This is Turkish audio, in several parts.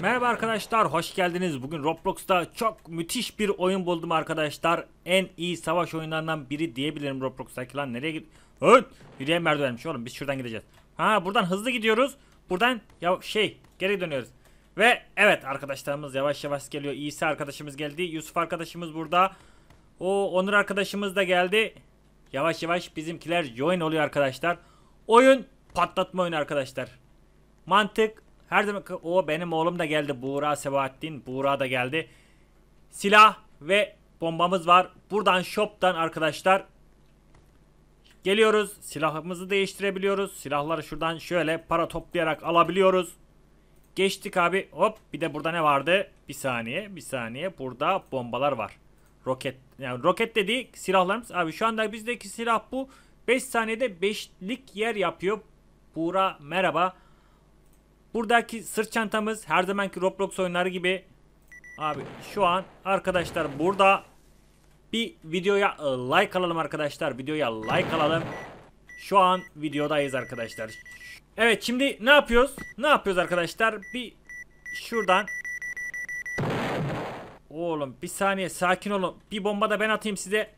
Merhaba arkadaşlar, hoş geldiniz. Bugün Roblox'ta çok müthiş bir oyun buldum arkadaşlar. En iyi savaş oyunlarından biri diyebilirim Roblox'taki lan. Nereye git? Hın! Yürüyen merdivenmiş oğlum. Biz şuradan gideceğiz. Ha buradan hızlı gidiyoruz. Buradan ya şey geri dönüyoruz. Ve evet arkadaşlarımız yavaş yavaş geliyor. İsa arkadaşımız geldi. Yusuf arkadaşımız burada. O Onur arkadaşımız da geldi. Yavaş yavaş bizimkiler join oluyor arkadaşlar. Oyun patlatma oyunu arkadaşlar. Mantık her zaman o benim oğlum da geldi. Buğra Sebahattin. Buğra da geldi. Silah ve bombamız var. Buradan shop'tan arkadaşlar geliyoruz. Silahımızı değiştirebiliyoruz. Silahları şuradan şöyle para toplayarak alabiliyoruz. Geçtik abi. Hop bir de burada ne vardı? Bir saniye, bir saniye. Burada bombalar var. Roket. Yani roket dediği silahlarımız. Abi şu anda bizdeki silah bu. 5 saniyede 5'lik yer yapıyor. Buğra merhaba. Buradaki sırt çantamız her zamanki Roblox oyunları gibi. Abi şu an arkadaşlar burada bir videoya e, like alalım arkadaşlar. Videoya like alalım. Şu an videodayız arkadaşlar. Evet şimdi ne yapıyoruz? Ne yapıyoruz arkadaşlar? Bir şuradan Oğlum bir saniye sakin olun. Bir bomba da ben atayım size.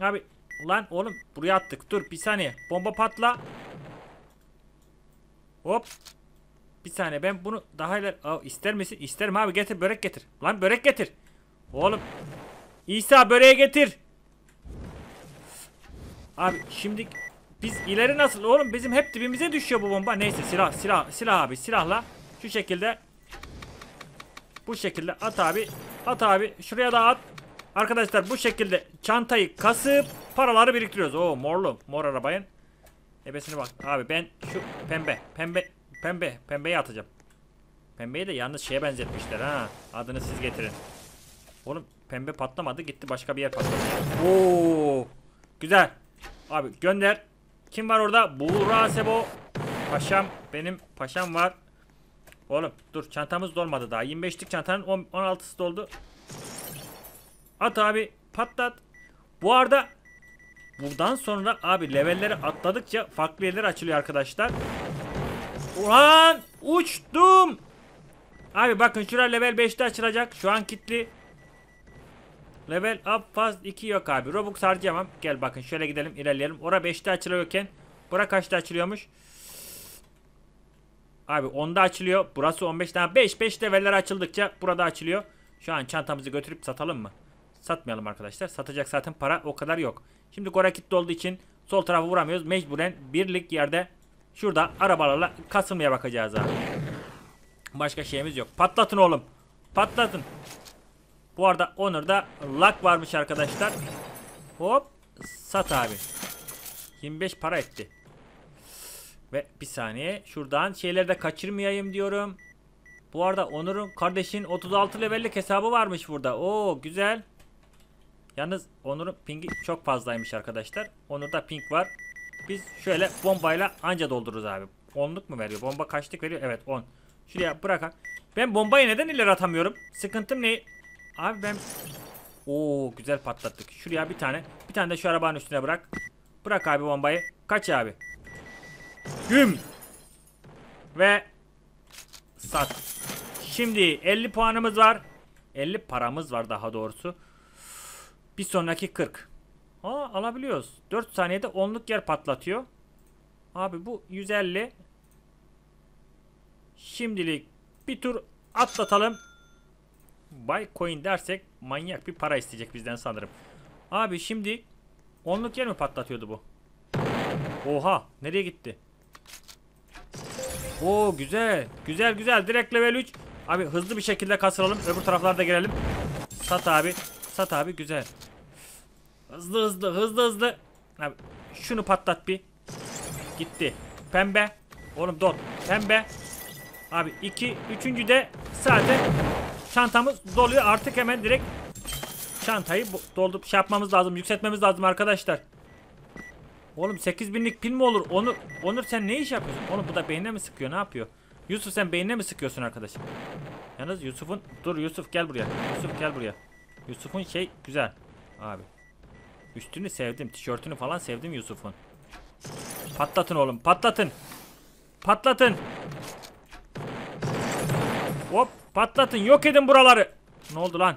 Abi lan oğlum buraya attık. Dur bir saniye. Bomba patla. Hop. Bir saniye ben bunu daha ileri... Aa, ister misin? İsterim abi getir börek getir. Lan börek getir. Oğlum. İsa böreği getir. Abi şimdi biz ileri nasıl? Oğlum bizim hep dibimize düşüyor bu bomba. Neyse silah silah silah abi silahla. Şu şekilde. Bu şekilde at abi. At abi. Şuraya da at. Arkadaşlar bu şekilde çantayı kasıp paraları biriktiriyoruz. Oo morlu. Mor arabayın. Ebesine bak. Abi ben şu pembe. Pembe. Pembe. Pembeyi atacağım. Pembeyi de yalnız şeye benzetmişler ha. Adını siz getirin. Oğlum pembe patlamadı. Gitti başka bir yer patladı. Oo. Güzel. Abi gönder. Kim var orada? Buğra Sebo. Paşam. Benim paşam var. Oğlum dur çantamız dolmadı daha. 25'lik çantanın 16'sı doldu. At abi. Patlat. Bu arada buradan sonra abi levelleri atladıkça farklı yerler açılıyor arkadaşlar. Ulan uçtum. Abi bakın şura level 5'te açılacak. Şu an kilitli. Level up faz 2 yok abi. Robux harcayamam. Gel bakın şöyle gidelim ilerleyelim. Ora 5'te açılıyorken bura kaçta açılıyormuş? Abi 10'da açılıyor. Burası 15 tane. 5 5 leveller açıldıkça burada açılıyor. Şu an çantamızı götürüp satalım mı? Satmayalım arkadaşlar. Satacak zaten para o kadar yok. Şimdi Gora kilitli olduğu için sol tarafı vuramıyoruz. Mecburen birlik yerde şurada arabalarla kasılmaya bakacağız abi. Başka şeyimiz yok. Patlatın oğlum. Patlatın. Bu arada Onur'da luck varmış arkadaşlar. Hop. Sat abi. 25 para etti. Ve bir saniye. Şuradan şeyleri de kaçırmayayım diyorum. Bu arada Onur'un kardeşin 36 levellik hesabı varmış burada. Oo güzel. Yalnız Onur'un pingi çok fazlaymış arkadaşlar. Onur'da ping var. Biz şöyle bombayla anca doldururuz abi. 10'luk mu veriyor? Bomba kaçlık veriyor? Evet 10. Şuraya bırakak. Ben bombayı neden ileri atamıyorum? Sıkıntım ne? Abi ben... Oo güzel patlattık. Şuraya bir tane. Bir tane de şu arabanın üstüne bırak. Bırak abi bombayı. Kaç abi. Güm. Ve sat. Şimdi 50 puanımız var. 50 paramız var daha doğrusu. Bir sonraki 40. Aa alabiliyoruz. 4 saniyede 10'luk yer patlatıyor. Abi bu 150. Şimdilik bir tur atlatalım. Buy coin dersek manyak bir para isteyecek bizden sanırım. Abi şimdi 10'luk yer mi patlatıyordu bu? Oha nereye gitti? Oo güzel. Güzel güzel. Direkt level 3. Abi hızlı bir şekilde kasıralım. Öbür taraflarda girelim. Sat abi. Sat abi güzel. Hızlı hızlı hızlı hızlı. Abi şunu patlat bir. Gitti. Pembe. Oğlum dot. Pembe. Abi 2 üçüncü de zaten çantamız doluyor. Artık hemen direkt çantayı doldurup şey yapmamız lazım. Yükseltmemiz lazım arkadaşlar. Oğlum 8000'lik pil mi olur? Onur, Onur sen ne iş yapıyorsun? Oğlum bu da beynine mi sıkıyor? Ne yapıyor? Yusuf sen beynine mi sıkıyorsun arkadaşım? Yalnız Yusuf'un... Dur Yusuf gel buraya. Yusuf gel buraya. Yusuf'un şey güzel. Abi. Üstünü sevdim. Tişörtünü falan sevdim Yusuf'un. Patlatın oğlum. Patlatın. Patlatın. Hop patlatın yok edin buraları. Ne oldu lan?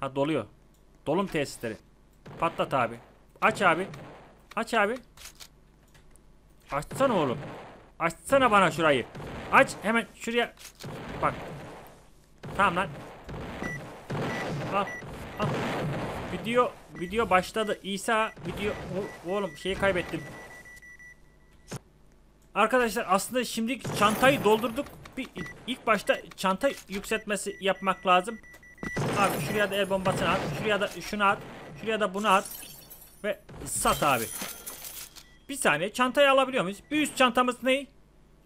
Ha doluyor. Dolum tesisleri. Patlat abi. Aç abi. Aç abi. Açsana oğlum. Açsana bana şurayı. Aç hemen şuraya. Bak. Tamam lan. Al. Al. Video video başladı. İsa video O- oğlum şeyi kaybettim. Arkadaşlar aslında şimdi çantayı doldurduk. Bir ilk başta çanta yükseltmesi yapmak lazım. Abi şuraya da el bombasını at. Şuraya da şunu at. Şuraya da bunu at. Ve sat abi. Bir saniye çantayı alabiliyor muyuz? Üst çantamız ne?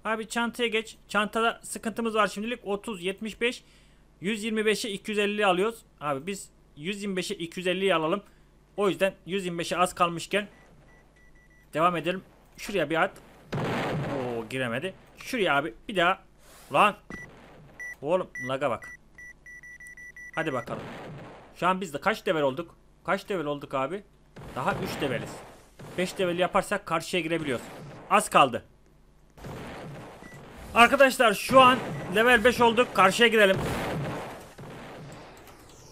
Abi çantaya geç. Çantada sıkıntımız var şimdilik. 30, 75, 125'e 250 alıyoruz. Abi biz 125'e 250'yi alalım. O yüzden 125'e az kalmışken devam edelim. Şuraya bir at. Oo giremedi. Şuraya abi bir daha. Lan. Oğlum laga bak. Hadi bakalım. Şu an biz de kaç level olduk? Kaç level olduk abi? Daha 3 leveliz. 5 level yaparsak karşıya girebiliyoruz. Az kaldı. Arkadaşlar şu an level 5 olduk. Karşıya gidelim.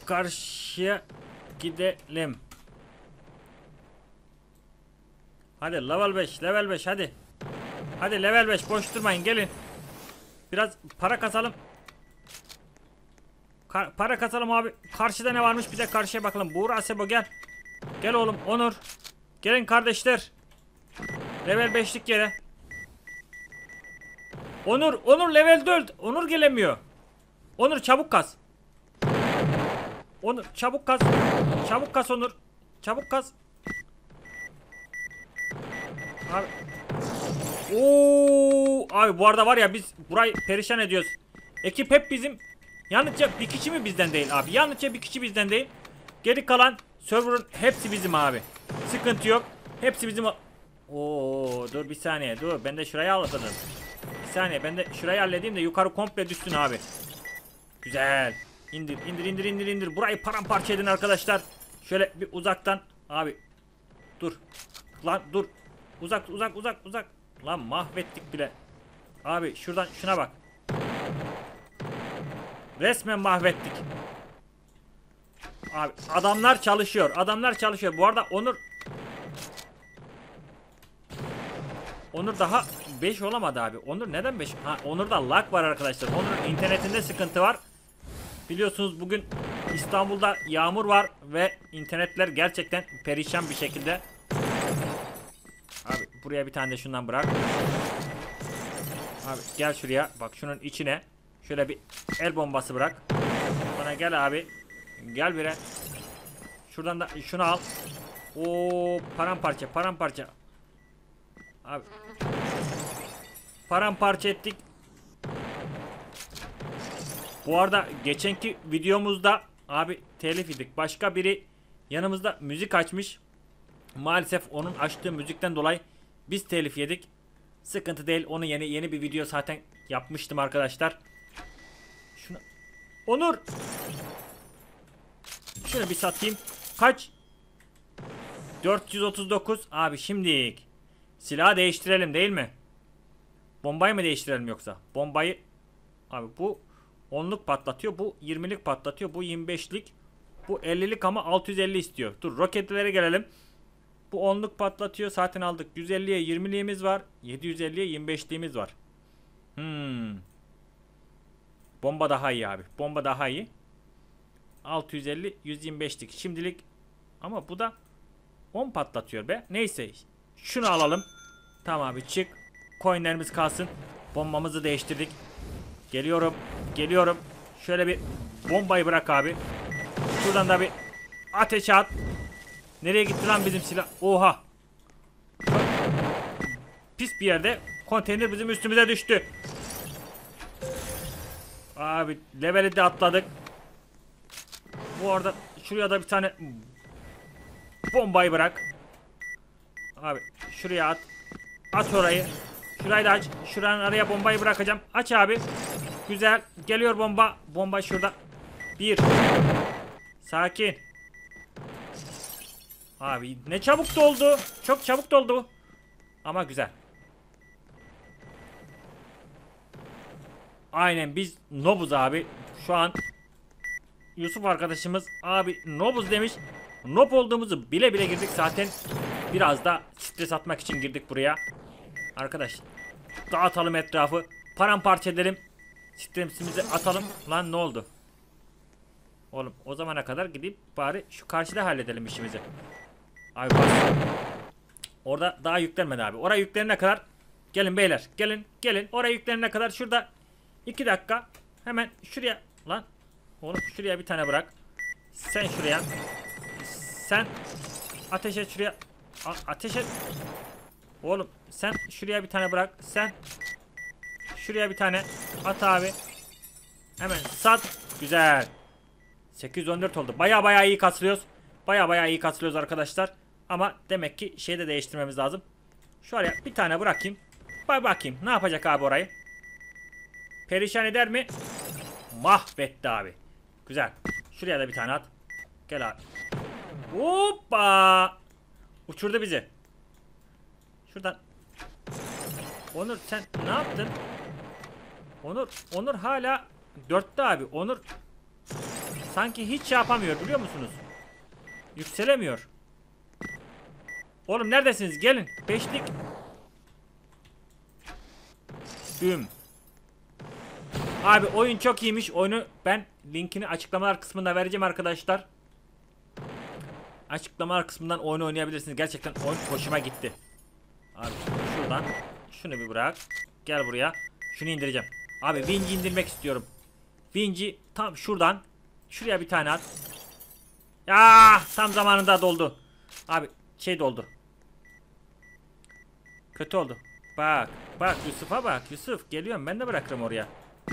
Karşıya gidelim. Hadi level 5, level 5 hadi. Hadi level 5 boş durmayın gelin. Biraz para kasalım. Ka- para kasalım abi. Karşıda ne varmış bir de karşıya bakalım. Buğra Sebo gel. Gel oğlum Onur. Gelin kardeşler. Level 5'lik yere. Onur, Onur level 4. Onur gelemiyor. Onur çabuk kas. Onur çabuk kas. Çabuk kas Onur. Çabuk kas. Abi. Oo, abi bu arada var ya biz burayı perişan ediyoruz. Ekip hep bizim. Yalnızca bir kişi mi bizden değil abi? Yalnızca bir kişi bizden değil. Geri kalan server'ın hepsi bizim abi. Sıkıntı yok. Hepsi bizim. Oo dur bir saniye dur. Ben de şurayı halledelim. Bir saniye ben de şurayı halledeyim de yukarı komple düşsün abi. Güzel. İndir indir indir indir indir. Burayı paramparça edin arkadaşlar. Şöyle bir uzaktan. Abi. Dur. Lan dur. Uzak uzak uzak uzak. Lan mahvettik bile. Abi şuradan şuna bak. Resmen mahvettik. Abi adamlar çalışıyor. Adamlar çalışıyor. Bu arada Onur Onur daha 5 olamadı abi. Onur neden 5? Ha Onur'da lag var arkadaşlar. Onur'un internetinde sıkıntı var. Biliyorsunuz bugün İstanbul'da yağmur var ve internetler gerçekten perişan bir şekilde. Buraya bir tane de şundan bırak. Abi gel şuraya. Bak şunun içine şöyle bir el bombası bırak. Bana gel abi. Gel bire. Şuradan da şunu al. Oo paramparça paramparça. Abi. Paramparça ettik. Bu arada geçenki videomuzda abi telif yedik. Başka biri yanımızda müzik açmış. Maalesef onun açtığı müzikten dolayı biz telif yedik. Sıkıntı değil. Onu yeni yeni bir video zaten yapmıştım arkadaşlar. Şunu Onur. Şunu bir satayım. Kaç? 439 abi şimdilik. Silahı değiştirelim değil mi? Bombayı mı değiştirelim yoksa? Bombayı abi bu 10'luk patlatıyor. Bu 20'lik patlatıyor. Bu 25'lik. Bu 50'lik ama 650 istiyor. Dur roketlere gelelim. Bu 10'luk patlatıyor. Zaten aldık. 150'ye 20'liğimiz var. 750'ye 25'liğimiz var. Hmm. Bomba daha iyi abi. Bomba daha iyi. 650 125'lik. Şimdilik ama bu da 10 patlatıyor be. Neyse. Şunu alalım. Tamam abi çık. Coinlerimiz kalsın. Bombamızı değiştirdik. Geliyorum. Geliyorum. Şöyle bir bombayı bırak abi. Şuradan da bir ateş at. Nereye gitti lan bizim silah? Oha. Pis bir yerde konteyner bizim üstümüze düştü. Abi leveli de atladık. Bu arada şuraya da bir tane bombayı bırak. Abi şuraya at. At orayı. Şurayı da aç. Şuranın araya bombayı bırakacağım. Aç abi. Güzel. Geliyor bomba. Bomba şurada. Bir. Sakin. Abi ne çabuk doldu. Çok çabuk doldu. Ama güzel. Aynen biz nobuz abi. Şu an Yusuf arkadaşımız abi nobuz demiş. Nob olduğumuzu bile bile girdik zaten. Biraz da stres atmak için girdik buraya. Arkadaş dağıtalım etrafı. Paramparça edelim. Stresimizi atalım. Lan ne oldu? Oğlum o zamana kadar gidip bari şu karşıda halledelim işimizi. Abi bak. Orada daha yüklenmedi abi. Oraya yüklenene kadar gelin beyler. Gelin gelin. Oraya yüklenene kadar şurada 2 dakika. Hemen şuraya lan. Oğlum şuraya bir tane bırak. Sen şuraya. Sen ateş et şuraya. A- ateş et. Oğlum sen şuraya bir tane bırak. Sen şuraya bir tane at abi. Hemen sat. Güzel. 814 oldu. Baya baya iyi kasılıyoruz. Baya baya iyi kasılıyoruz arkadaşlar. Ama demek ki şeyi de değiştirmemiz lazım. Şuraya bir tane bırakayım. Bak bakayım ne yapacak abi orayı. Perişan eder mi? Mahvetti abi. Güzel. Şuraya da bir tane at. Gel abi. Hoppa. Uçurdu bizi. Şuradan. Onur sen ne yaptın? Onur, Onur hala dörtte abi. Onur sanki hiç şey yapamıyor biliyor musunuz? Yükselemiyor. Oğlum neredesiniz? Gelin. Beşlik. Düm. Abi oyun çok iyiymiş. Oyunu ben linkini açıklamalar kısmında vereceğim arkadaşlar. Açıklamalar kısmından oyunu oynayabilirsiniz. Gerçekten oyun hoşuma gitti. Abi şuradan şunu bir bırak. Gel buraya. Şunu indireceğim. Abi Vinci indirmek istiyorum. Vinci tam şuradan. Şuraya bir tane at. Ya tam zamanında doldu. Abi şey doldu. Kötü oldu. Bak bak Yusuf'a bak Yusuf geliyorum ben de bırakırım oraya.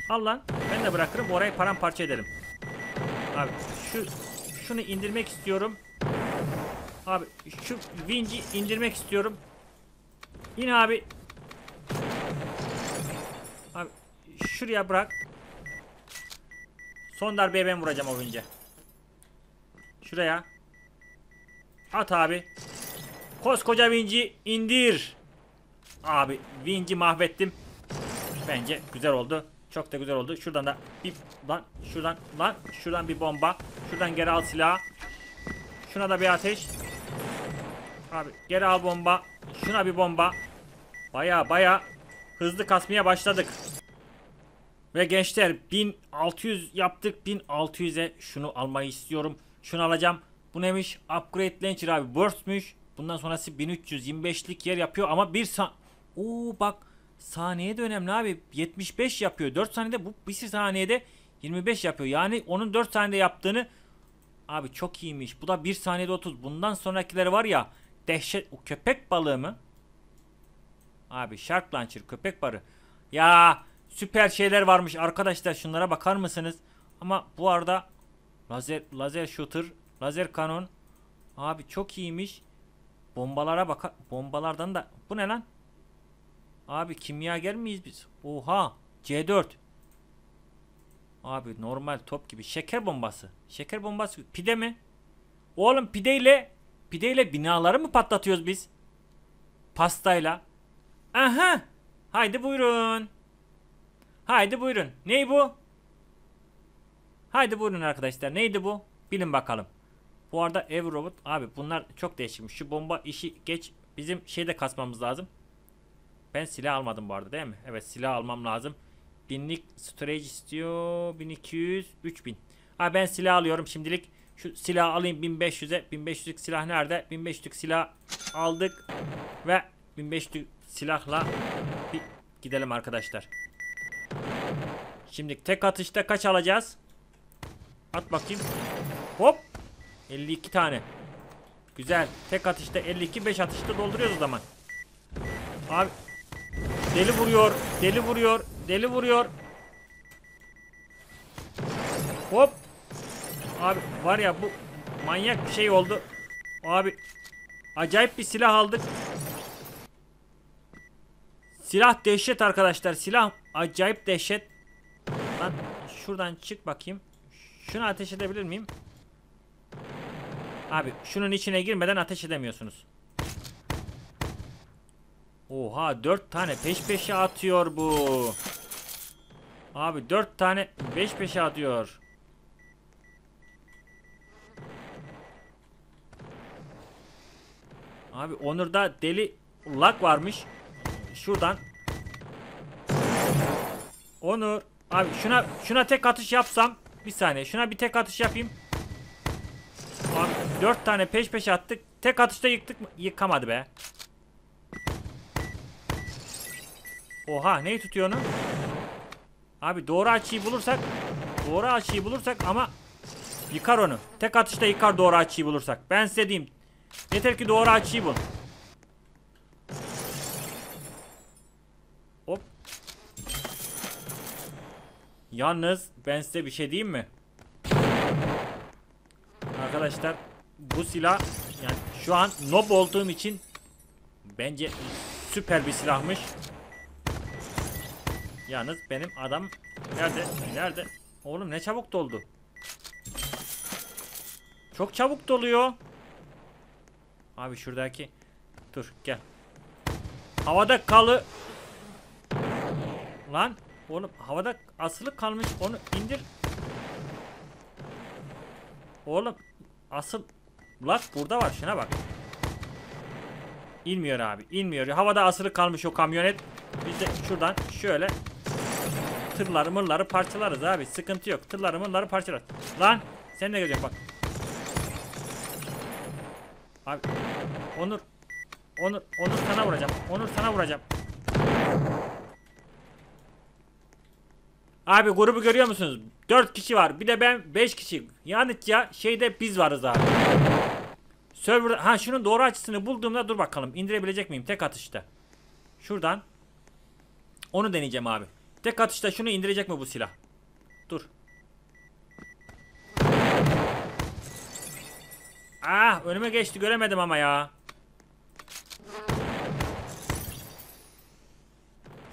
Al lan ben de bırakırım orayı paramparça ederim. Abi şu şunu indirmek istiyorum. Abi şu vinci indirmek istiyorum. Yine abi. Abi şuraya bırak. Son darbeye ben vuracağım o vince. Şuraya. At abi. Koskoca vinci indir. Abi vinci mahvettim. Bence güzel oldu. Çok da güzel oldu. Şuradan da bir lan şuradan lan şuradan bir bomba. Şuradan geri al silahı. Şuna da bir ateş. Abi geri al bomba. Şuna bir bomba. Baya baya hızlı kasmaya başladık. Ve gençler 1600 yaptık. 1600'e şunu almayı istiyorum. Şunu alacağım. Bu neymiş? Upgrade Launcher abi. Burst'müş. Bundan sonrası 1325'lik yer yapıyor ama bir sa Oo bak saniye de önemli abi. 75 yapıyor. 4 saniyede bu bir saniyede 25 yapıyor. Yani onun 4 saniyede yaptığını abi çok iyiymiş. Bu da 1 saniyede 30. Bundan sonrakileri var ya dehşet o köpek balığı mı? Abi Shark Launcher köpek balığı. Ya süper şeyler varmış arkadaşlar şunlara bakar mısınız? Ama bu arada lazer lazer shooter, lazer kanon abi çok iyiymiş. Bombalara bak bombalardan da bu ne lan? Abi kimyager miyiz biz? Oha C4 Abi normal top gibi şeker bombası. Şeker bombası pide mi? Oğlum pideyle pideyle binaları mı patlatıyoruz biz? Pastayla. Aha. Haydi buyurun. Haydi buyurun. Ney bu? Haydi buyurun arkadaşlar. Neydi bu? Bilin bakalım. Bu arada ev robot abi bunlar çok değişikmiş. Şu bomba işi geç. Bizim şeyde kasmamız lazım. Ben silah almadım bu arada değil mi? Evet silah almam lazım. Binlik storage istiyor. 1200, 3000. Ha ben silah alıyorum şimdilik. Şu silah alayım 1500'e. 1500'lük silah nerede? 1500'lük silah aldık. Ve 1500'lük silahla bir gidelim arkadaşlar. Şimdi tek atışta kaç alacağız? At bakayım. Hop. 52 tane. Güzel. Tek atışta 52, 5 atışta dolduruyoruz o zaman. Abi Deli vuruyor, deli vuruyor, deli vuruyor. Hop. Abi var ya bu manyak bir şey oldu. Abi acayip bir silah aldık. Silah dehşet arkadaşlar. Silah acayip dehşet. Lan şuradan çık bakayım. Şunu ateş edebilir miyim? Abi şunun içine girmeden ateş edemiyorsunuz. Oha dört tane peş peşe atıyor bu. Abi 4 tane 5 peşe atıyor. Abi Onur'da deli lak varmış. Şuradan. Onur. Abi şuna şuna tek atış yapsam bir saniye. Şuna bir tek atış yapayım. 4 tane peş peşe attık. Tek atışta yıktık mı? Yıkamadı be. Oha neyi tutuyor onu? Abi doğru açıyı bulursak doğru açıyı bulursak ama yıkar onu. Tek atışta yıkar doğru açıyı bulursak. Ben size diyeyim. Yeter ki doğru açıyı bul. Hop. Yalnız ben size bir şey diyeyim mi? Arkadaşlar bu silah yani şu an nob olduğum için bence süper bir silahmış. Yalnız benim adam nerede? Nerede? Oğlum ne çabuk doldu. Çok çabuk doluyor. Abi şuradaki dur gel. Havada kalı Lan oğlum havada asılı kalmış onu indir. Oğlum asıl lak burada var şuna bak. İnmiyor abi inmiyor. Havada asılı kalmış o kamyonet. Biz de şuradan şöyle tırları mırları parçalarız abi. Sıkıntı yok. Tırları mırları parçalarız. Lan sen ne göreceksin bak. Abi Onur Onur Onur sana vuracağım. Onur sana vuracağım. Abi grubu görüyor musunuz? 4 kişi var. Bir de ben 5 kişi. Yani ya şeyde biz varız abi. Server ha şunun doğru açısını bulduğumda dur bakalım indirebilecek miyim tek atışta. Şuradan onu deneyeceğim abi. Tek atışta şunu indirecek mi bu silah? Dur. Ah önüme geçti göremedim ama ya.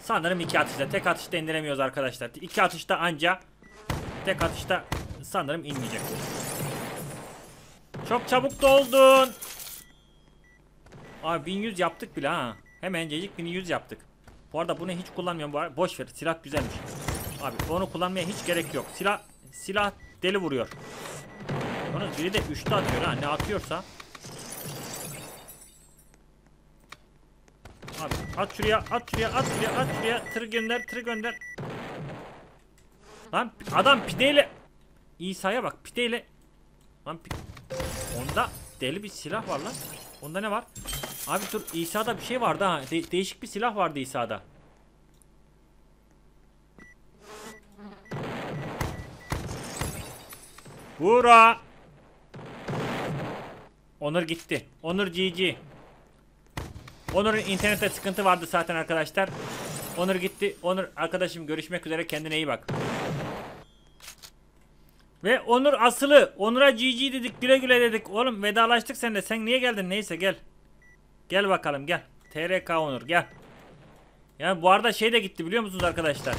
Sanırım iki atışta. Tek atışta indiremiyoruz arkadaşlar. İki atışta anca tek atışta sanırım inmeyecek. Çok çabuk doldun. Abi 1100 yaptık bile ha. Hemencecik 1100 yaptık. Bu arada bunu hiç kullanmıyorum. Boş ver. Silah güzelmiş. Abi onu kullanmaya hiç gerek yok. Silah silah deli vuruyor. Onun biri de 3'te atıyor ha. Ne atıyorsa. Abi at şuraya, at şuraya, at şuraya, at şuraya. Tır gönder, tır gönder. Lan adam pideyle İsa'ya bak pideyle Lan Onda deli bir silah var lan. Onda ne var? Abi dur İsa'da bir şey vardı ha. De- değişik bir silah vardı İsa'da. Bura. Onur gitti. Onur GG. Onur'un internette sıkıntı vardı zaten arkadaşlar. Onur gitti. Onur arkadaşım görüşmek üzere kendine iyi bak. Ve Onur asılı. Onur'a GG dedik güle güle dedik. Oğlum vedalaştık seninle. Sen niye geldin? Neyse gel. Gel bakalım gel. TRK Onur gel. Yani bu arada şey de gitti biliyor musunuz arkadaşlar?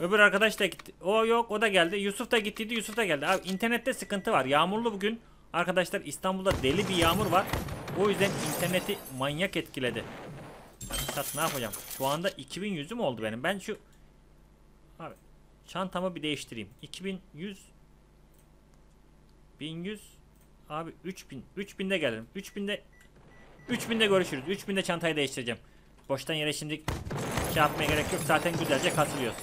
Öbür arkadaş da gitti. O yok o da geldi. Yusuf da gittiydi Yusuf da geldi. Abi internette sıkıntı var. Yağmurlu bugün. Arkadaşlar İstanbul'da deli bir yağmur var. O yüzden interneti manyak etkiledi. Sat ne yapacağım? Şu anda 2100'ü mü oldu benim? Ben şu çantamı bir değiştireyim. 2100 1100 Abi 3000 3000'de gelirim. 3000'de 3000'de görüşürüz. 3000'de çantayı değiştireceğim. Boştan yere şimdi şey yapmaya gerek yok. Zaten güzelce kasılıyoruz.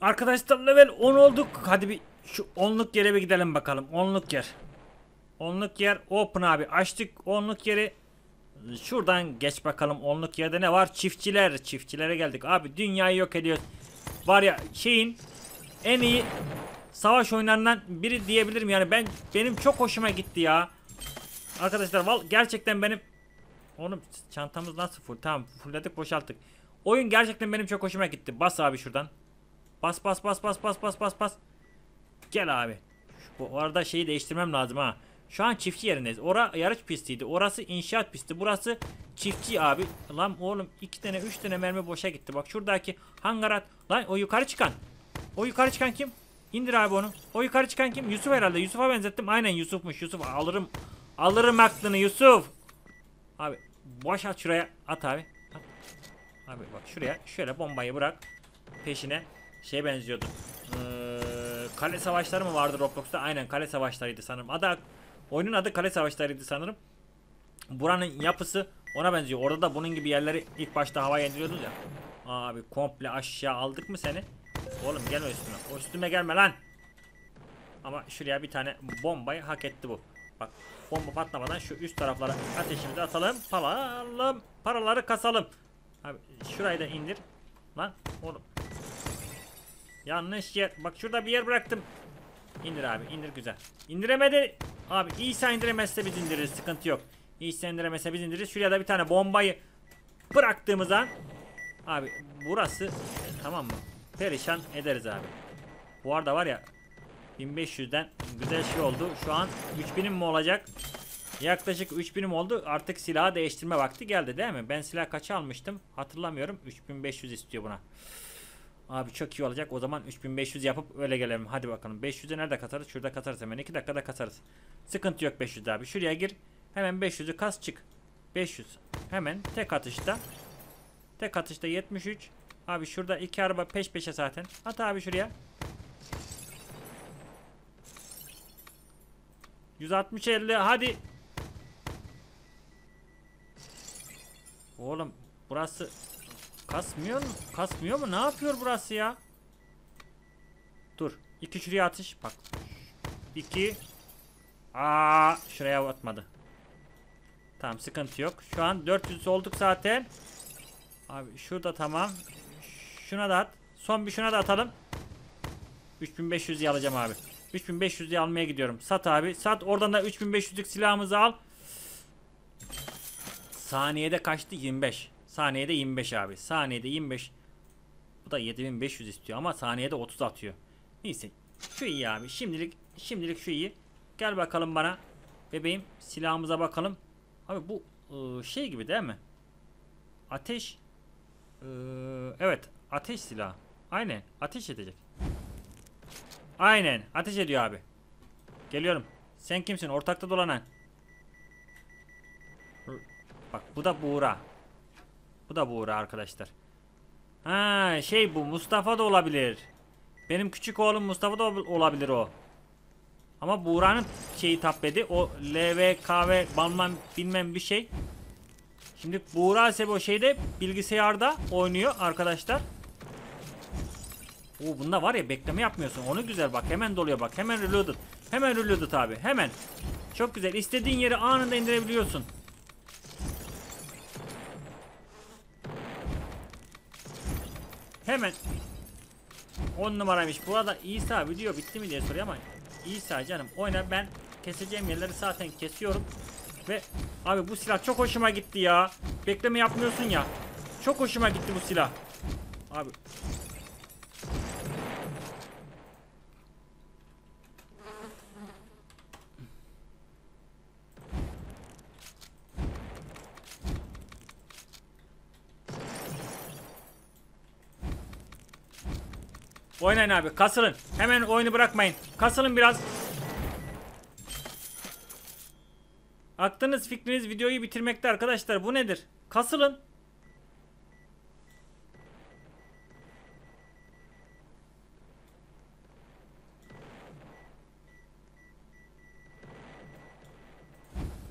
Arkadaşlar level 10 olduk. Hadi bir şu onluk yere bir gidelim bakalım. Onluk yer. Onluk yer open abi. Açtık onluk yeri. Şuradan geç bakalım onluk yerde ne var? Çiftçiler. Çiftçilere geldik. Abi dünyayı yok ediyoruz. Var ya şeyin en iyi savaş oyunlarından biri diyebilirim yani ben benim çok hoşuma gitti ya. Arkadaşlar val gerçekten benim Oğlum çantamız nasıl full? Tamam fullledik boşalttık. Oyun gerçekten benim çok hoşuma gitti. Bas abi şuradan. Bas bas bas bas bas bas bas bas. Gel abi. Şu, bu arada şeyi değiştirmem lazım ha. Şu an çiftçi yerindeyiz. Ora yarış pistiydi. Orası inşaat pisti. Burası çiftçi abi. Lan oğlum iki tane üç tane mermi boşa gitti. Bak şuradaki hangarat. Lan o yukarı çıkan. O yukarı çıkan kim? İndir abi onu. O yukarı çıkan kim? Yusuf herhalde. Yusuf'a benzettim. Aynen Yusuf'muş. Yusuf alırım. Alırım aklını Yusuf. Abi boş at şuraya. At abi. At. Abi bak şuraya şöyle bombayı bırak. Peşine şey benziyordu. Ee, kale savaşları mı vardı Roblox'ta? Aynen kale savaşlarıydı sanırım. Adı oyunun adı kale savaşlarıydı sanırım. Buranın yapısı ona benziyor. Orada da bunun gibi yerleri ilk başta havaya indiriyordunuz ya. Abi komple aşağı aldık mı seni? Oğlum gelme üstüme. O üstüme gelme lan. Ama şuraya bir tane bombayı hak etti bu. Bak bomba patlamadan şu üst taraflara ateşimizi atalım. Palalım. Paraları kasalım. Abi şurayı da indir. Lan oğlum. Yanlış yer. Bak şurada bir yer bıraktım. İndir abi indir güzel. İndiremedi. Abi İsa indiremezse biz indiririz sıkıntı yok. İsa indiremezse biz indiririz. Şuraya da bir tane bombayı bıraktığımız an. Abi burası tamam mı? Perişan ederiz abi. Bu arada var ya 1500'den güzel şey oldu. Şu an 3000'im mi olacak? Yaklaşık 3000'im oldu. Artık silahı değiştirme vakti geldi değil mi? Ben silah kaça almıştım? Hatırlamıyorum. 3500 istiyor buna. Abi çok iyi olacak. O zaman 3500 yapıp öyle gelelim. Hadi bakalım. 500'e nerede katarız? Şurada katarız hemen. 2 dakikada katarız. Sıkıntı yok 500 abi. Şuraya gir. Hemen 500'ü kas çık. 500. Hemen tek atışta. Tek atışta 73. Abi şurada iki araba peş peşe zaten. At abi şuraya. 160 50 hadi. Oğlum burası kasmıyor mu? Kasmıyor mu? Ne yapıyor burası ya? Dur. İki şuraya atış. Bak. İki. Aa, şuraya atmadı. Tamam sıkıntı yok. Şu an 400 olduk zaten. Abi şurada tamam. Şuna da at. Son bir şuna da atalım. 3500'ü alacağım abi. 3500'ü almaya gidiyorum. Sat abi. Sat. Oradan da 3500'lük silahımızı al. Saniyede kaçtı? 25. Saniyede 25 abi. Saniyede 25. Bu da 7500 istiyor ama saniyede 30 atıyor. Neyse. Şu iyi abi. Şimdilik şimdilik şu iyi. Gel bakalım bana. Bebeğim silahımıza bakalım. Abi bu ıı, şey gibi değil mi? Ateş. Iı, evet. Ateş silahı. Aynen. Ateş edecek. Aynen. Ateş ediyor abi. Geliyorum. Sen kimsin? Ortakta dolanan. Bak bu da Buğra. Bu da Buğra arkadaşlar. Ha şey bu Mustafa da olabilir. Benim küçük oğlum Mustafa da ol- olabilir o. Ama Buğra'nın şeyi tableti o LVKV banman bilmem bir şey. Şimdi Buğra ise o şeyde bilgisayarda oynuyor arkadaşlar. Oo bunda var ya bekleme yapmıyorsun. Onu güzel bak. Hemen doluyor bak. Hemen reloaded. Hemen reloaded abi. Hemen. Çok güzel. İstediğin yeri anında indirebiliyorsun. Hemen 10 numaraymış. Bu arada İsa video bitti mi diye soruyor ama İsa canım oyna ben keseceğim yerleri zaten kesiyorum. Ve abi bu silah çok hoşuma gitti ya. Bekleme yapmıyorsun ya. Çok hoşuma gitti bu silah. Abi Oynayın abi kasılın. Hemen oyunu bırakmayın. Kasılın biraz. Aklınız fikriniz videoyu bitirmekte arkadaşlar. Bu nedir? Kasılın.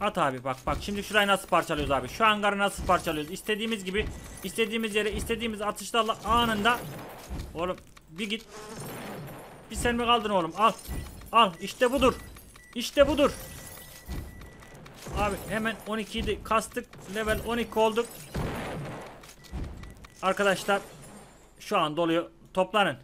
At abi bak bak şimdi şurayı nasıl parçalıyoruz abi. Şu hangarı nasıl parçalıyoruz. İstediğimiz gibi istediğimiz yere istediğimiz atışlarla anında Oğlum bir git. Bir sen mi kaldın oğlum? Al. Al işte budur. İşte budur. Abi hemen 12'yi de kastık. Level 12 olduk. Arkadaşlar şu an doluyor. Toplanın.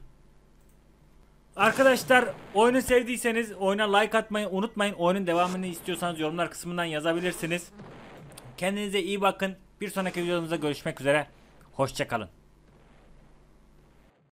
Arkadaşlar oyunu sevdiyseniz oyuna like atmayı unutmayın. Oyunun devamını istiyorsanız yorumlar kısmından yazabilirsiniz. Kendinize iyi bakın. Bir sonraki videomuzda görüşmek üzere. Hoşçakalın.